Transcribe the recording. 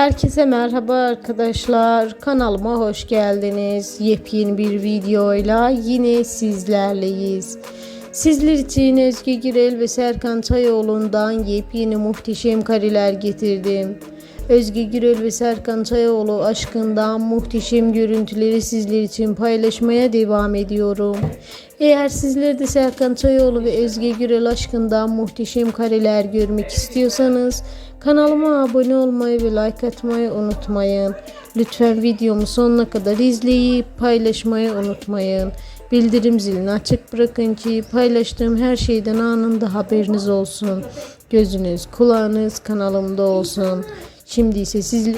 Herkese merhaba arkadaşlar. Kanalıma hoş geldiniz. Yepyeni bir videoyla yine sizlerleyiz. Sizler için Özge Girel ve Serkan Çayoğlu'ndan yepyeni muhteşem kareler getirdim. Özge Gürel ve Serkan Çayoğlu aşkından muhteşem görüntüleri sizler için paylaşmaya devam ediyorum. Eğer sizler de Serkan Çayoğlu ve Özge Gürel aşkından muhteşem kareler görmek istiyorsanız kanalıma abone olmayı ve like atmayı unutmayın. Lütfen videomu sonuna kadar izleyip paylaşmayı unutmayın. Bildirim zilini açık bırakın ki paylaştığım her şeyden anında haberiniz olsun. Gözünüz, kulağınız kanalımda olsun. Şimdi ise sizle